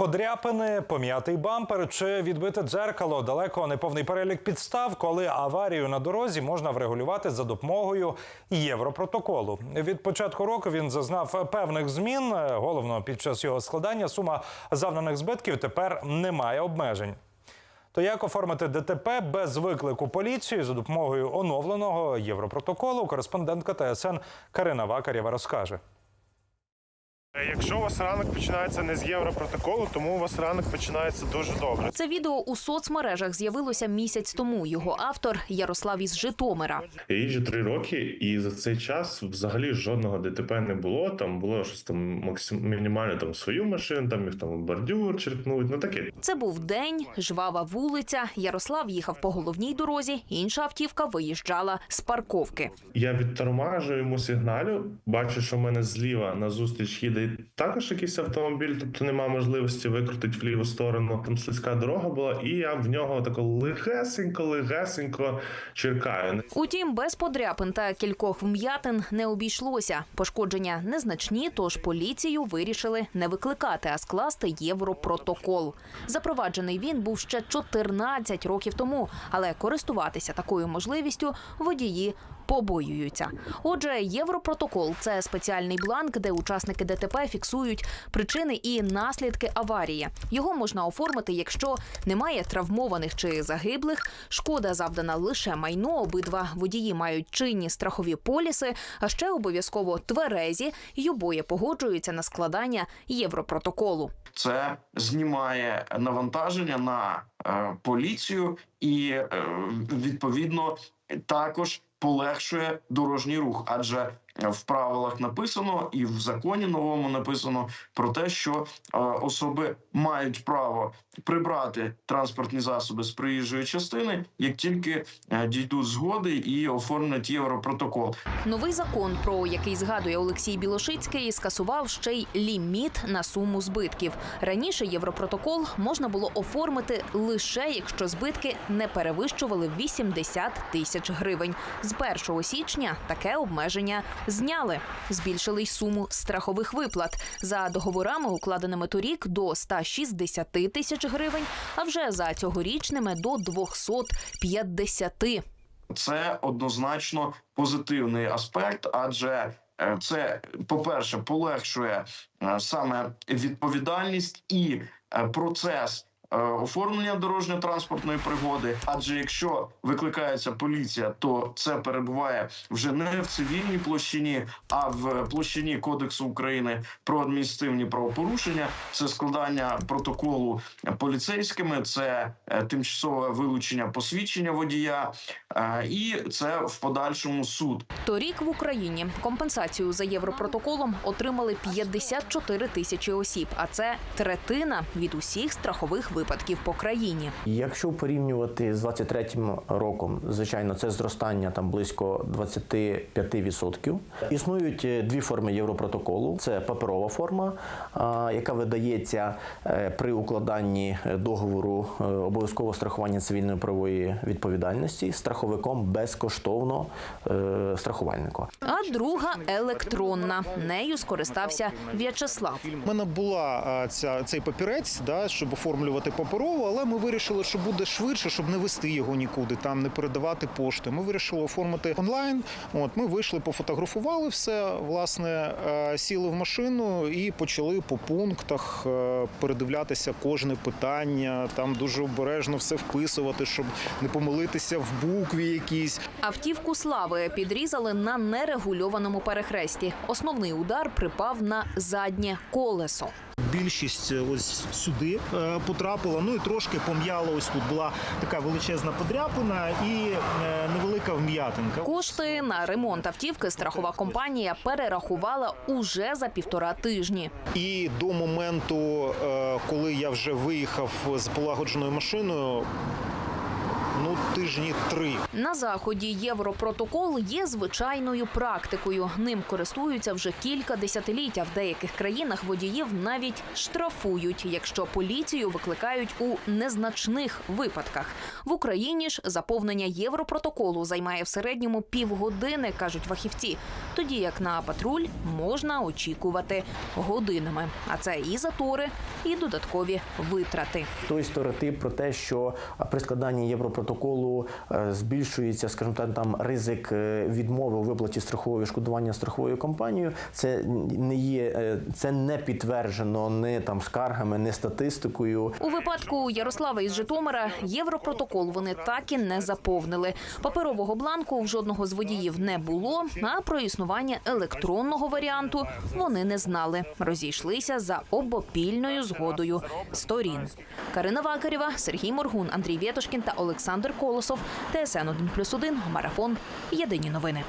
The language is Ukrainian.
Подряпини, пом'ятий бампер чи відбите дзеркало далеко не повний перелік підстав, коли аварію на дорозі можна врегулювати за допомогою європротоколу. Від початку року він зазнав певних змін. Головно, під час його складання сума завданих збитків тепер не має обмежень. То як оформити ДТП без виклику поліції за допомогою оновленого європротоколу? Кореспондентка ТСН Карина Вакарєва розкаже. Е, Якщо у вас ранок починається не з європротоколу, тому у вас ранок починається дуже добре. Це відео у соцмережах з'явилося місяць тому. Його автор Ярослав із Житомира. Я їжджу три роки, і за цей час взагалі жодного ДТП не було. Там було щось там максим мінімально там свою машину, там їх там бордюр черкнуть. Ну таке. Це був день, жвава вулиця. Ярослав їхав по головній дорозі. Інша автівка виїжджала з парковки. Я відтормажу йому сигналю, бачу, що в мене зліва назустріч їде також якийсь автомобіль, тобто нема можливості викрутити в ліву сторону. Там слизька дорога була, і я в нього тако легесенько, легесенько черкаю. Утім, без подряпин та кількох вм'ятин не обійшлося. Пошкодження незначні, тож поліцію вирішили не викликати, а скласти європротокол. Запроваджений він був ще 14 років тому, але користуватися такою можливістю водії побоюються. Отже, європротокол це спеціальний бланк, де учасники ДТП фіксують причини і наслідки аварії. Його можна оформити, якщо немає травмованих чи загиблих. Шкода завдана лише майно. Обидва водії мають чинні страхові поліси, а ще обов'язково тверезі й обоє погоджуються на складання європротоколу. це знімає навантаження на е, поліцію і е, відповідно також полегшує дорожній рух, адже в правилах написано і в законі новому написано про те, що е, особи мають право прибрати транспортні засоби з проїжджої частини, як тільки е, дійдуть згоди і оформлять європротокол. Новий закон, про який згадує Олексій Білошицький, скасував ще й ліміт на суму збитків. Раніше європротокол можна було оформити лише якщо збитки не перевищували 80 тисяч гривень. З 1 січня таке обмеження зняли, збільшили й суму страхових виплат за договорами, укладеними торік до 160 тисяч гривень, а вже за цьогорічними до 250. Це однозначно позитивний аспект, адже е, це, по-перше, полегшує е, саме відповідальність і е, процес. Е, Оформлення дорожньо-транспортної пригоди, адже якщо викликається поліція, то це перебуває вже не в цивільній площині, а в площині Кодексу України про адміністративні правопорушення. Це складання протоколу поліцейськими, це е, тимчасове вилучення посвідчення водія, е, і це в подальшому суд. Торік в Україні компенсацію за європротоколом отримали 54 тисячі осіб, а це третина від усіх страхових випадків по країні. Якщо порівнювати з 23-м роком, звичайно, це зростання там близько 25%. Існують е, дві форми європротоколу: це паперова форма, яка видається е, при укладанні е, договору обов'язкового страхування цивільної правової відповідальності страховиком безкоштовно страхувальнику. А друга електронна. Нею скористався В'ячеслав. У мене була ця цей папірець, да, щоб оформлювати паперово, але ми вирішили, що буде швидше, щоб не вести його нікуди, там не передавати пошти. Ми вирішили оформити онлайн. От ми вийшли, пофотографували все. Власне, е, сіли в машину і почали по пунктах е, передивлятися кожне питання. Там дуже обережно все вписувати, щоб не помилитися в букві якійсь. Автівку слави підрізали на нерегульованому перехресті. Основний удар припав на заднє колесо. Більшість е, ось сюди е, потрапила. Ну і трошки пом'яло. Ось тут була така величезна подряпина і е, невелика вм'ятинка. Кошти на ремонт автівки страхова компанія перерахувала уже за півтора тижні. І до моменту, коли я вже виїхав з полагодженою машиною. Тижні три. На заході Європротокол є звичайною практикою. Ним користуються вже кілька десятиліть. а В деяких країнах водіїв навіть штрафують, якщо поліцію викликають у незначних випадках. В Україні ж заповнення Європротоколу займає в середньому півгодини, кажуть фахівці. Тоді як на патруль можна очікувати годинами. А це і затори, і додаткові витрати. той стереотип про те, що при складанні європротоколу е, збільшується, скажімо так, там ризик е, відмови у виплаті страхового відшкодування страховою компанією. Це не є, е, це не підтверджено не там скаргами, не статистикою. У випадку Ярослава із Житомира європротокол вони так і не заповнили. Паперового бланку в жодного з водіїв не було. А про існування електронного варіанту вони не знали. Розійшлися за обопільною згодою сторін. Карина Вакарєва, Сергій Моргун, Андрій Вєтошкін та Олександр Колосов. ТСН 1+,1, Марафон. Єдині новини.